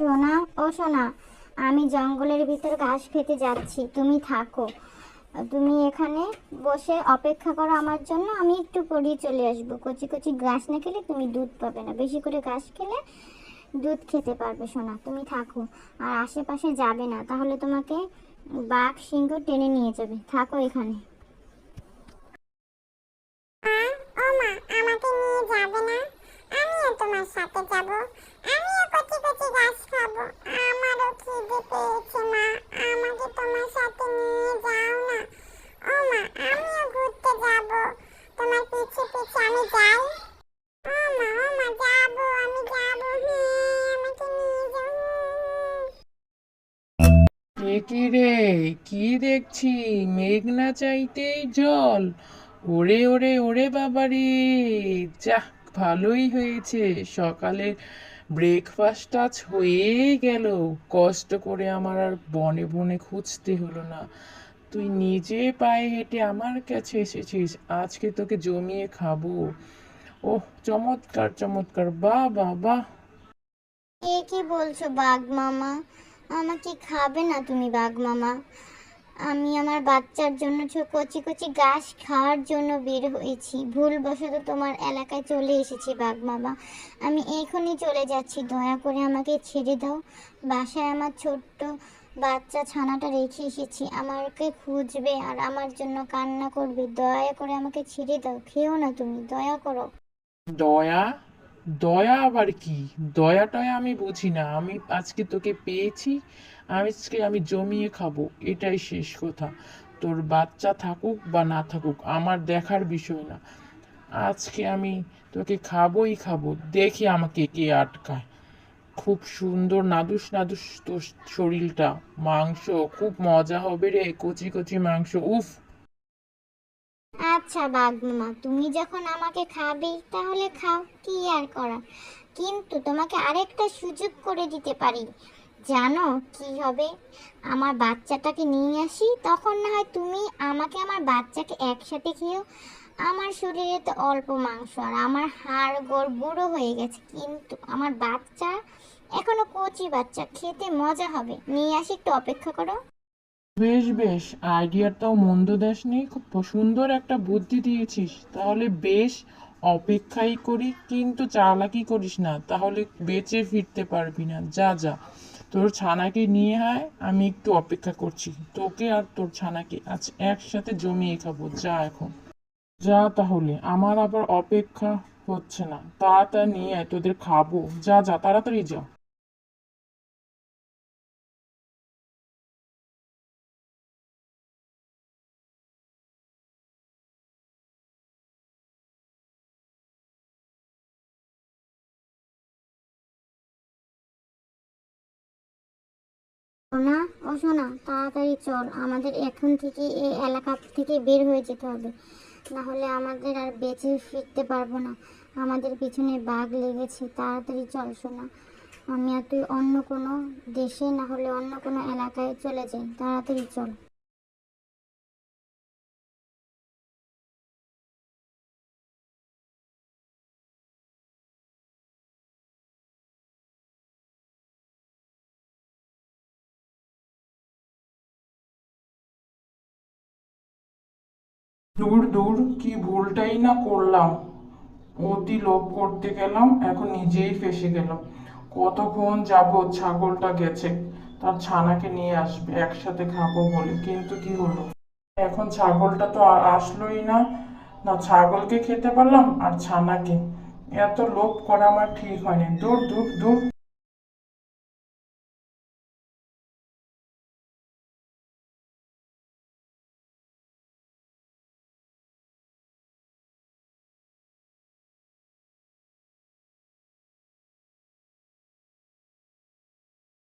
সোনা, ও সোনা, আমি জঙ্গলের ভিতর ঘাস খেতে যাচ্ছি, তুমি থাকো। তুমি এখানে বসে অপেক্ষা করো আমার জন্য, আমি একটু পরিয়ে চলে আসব। কচি কচি ঘাস না খেলে তুমি দুধ পাবে না। বেশি করে ঘাস খেলে দুধ খেতে পারবে সোনা, তুমি থাকো। আর আশেপাশে যাবে না, তাহলে তোমাকে বাঘ সিংহ টেনে নিয়ে যাবে। থাকো এখানে ও মা আমাকে নিয়ে যাবে না আমিও তোমার সাথে যাব আমিও কচি কচি ঘাস খাব আমারও খিদে পেয়েছে মা আমাকে তোমার সাথে নিয়ে যাও না ও মা আমিও ঘুরতে যাব তোমার পিছে পিছে আমি যাই রে, কি দেখছি? মেঘ না চাইতেই জল। ওরে ওরে ওরে বাবা রে। যাহ, ভালোই হয়েছে। সকালে ব্রেকফাস্ট আজ হয়েই গেল। কষ্ট করে আমার আর বনে বনে খুঁজতে হলো না। তুই নিজে পায়ে হেঁটে আমার কাছে এসেছিস, আজকে তোকে জমিয়ে খাব। ওহ, চমৎকার চমৎকার, বাহ বাহ বাহ। এ কি বলছো বাঘ মামা? আমাকে খাবে না তুমি বাঘ মামা। আমি আমার বাচ্চার জন্য কচি কচি ঘাস খাওয়ার জন্য বের হয়েছি। ভুলবশত তোমার এলাকায় চলে এসেছি বাঘ মামা। আমি এখনই চলে যাচ্ছি। দয়া করে আমাকে ছেড়ে দাও। বাসায় আমার ছোট্ট বাচ্চা ছানাটা রেখে এসেছি, আমাকে খুঁজবে আর আমার জন্য কান্না করবে। দয়া করে আমাকে ছেড়ে দাও, খেও না তুমি, দয়া করো। দয়া? দয়া আবার কি? দয়া টয়া আমি বুঝি না। আমি আজকে তোকে পেয়েছি, আজকে আমি জমিয়ে খাব, এটাই শেষ কথা। তোর বাচ্চা থাকুক বা না থাকুক, আমার দেখার বিষয় না। আজকে আমি তোকে খাবোই খাব, দেখি আমাকে কে আটকায়। খুব সুন্দর নাদুস নাদুস তোর শরীরটা। মাংস খুব মজা হবে রে, কচি কচি মাংস, উফ। আচ্ছা বাগমামা তুমি যখন আমাকে খাবেই তাহলে খাও, কি আর করা কিন্তু তোমাকে আরেকটা সুযোগ করে দিতে পারি। জানো কি হবে? আমার বাচ্চাটাকে নিয়ে আসি, তখন না হয় তুমি আমাকে আমার বাচ্চাকে একসাথে খেয়েও আমার শরীরে তো অল্প মাংস আর আমার হাড় গোড় বুড়ো হয়ে গেছে, কিন্তু আমার বাচ্চা এখনও কচি বাচ্চা, খেতে মজা হবে। নিয়ে আসি একটু অপেক্ষা করো। বেশ বেশ, আইডিয়াটাও মন্দ দেশনি খুব সুন্দর একটা বুদ্ধি দিয়েছিস। তাহলে বেশ, অপেক্ষাই করি, কিন্তু চালাকি করিস না, তাহলে বেঁচে ফিরতে পারবি না। যা যা, তোর ছানাকে নিয়ে আয়, আমি একটু অপেক্ষা করছি। তোকে আর তোর ছানাকে আজ একসাথে জমিয়ে খাব। যা এখন। যা তাহলে, আমার আবার অপেক্ষা হচ্ছে না। তাড়াতাড়ি নিয়ে তোদের খাব। যা যা, তাড়াতাড়ি যা। সোনা, ও সোনা, তাড়াতাড়ি চল। আমাদের এখন থেকে এই এলাকা থেকে বের হয়ে যেতে হবে। না হলে আমাদের আর বেঁচে ফিরতে পারব না। আমাদের পিছনে বাঘ লেগেছে। তাড়াতাড়ি চল শোনা আমি আর তুই অন্য কোনো দেশে না হলে অন্য কোনো এলাকায় চলে যাই। তাড়াতাড়ি চল। দূর দূর, কি ভুলটাই না করলাম। অতি লোভ করতে গেলাম, এখন নিজেই ফেসে গেলাম। কতক্ষণ যাব ছাগলটা গেছে, তার ছানাকে নিয়ে আসবে, একসাথে খাব বলে। কিন্তু কি হলো? এখন ছাগলটা তো আর আসলোই না। না, ছাগলকে খেতে পারলাম আর ছানাকে। এত লোভ করা আমার ঠিক হয়নি। দূর দূর দূর।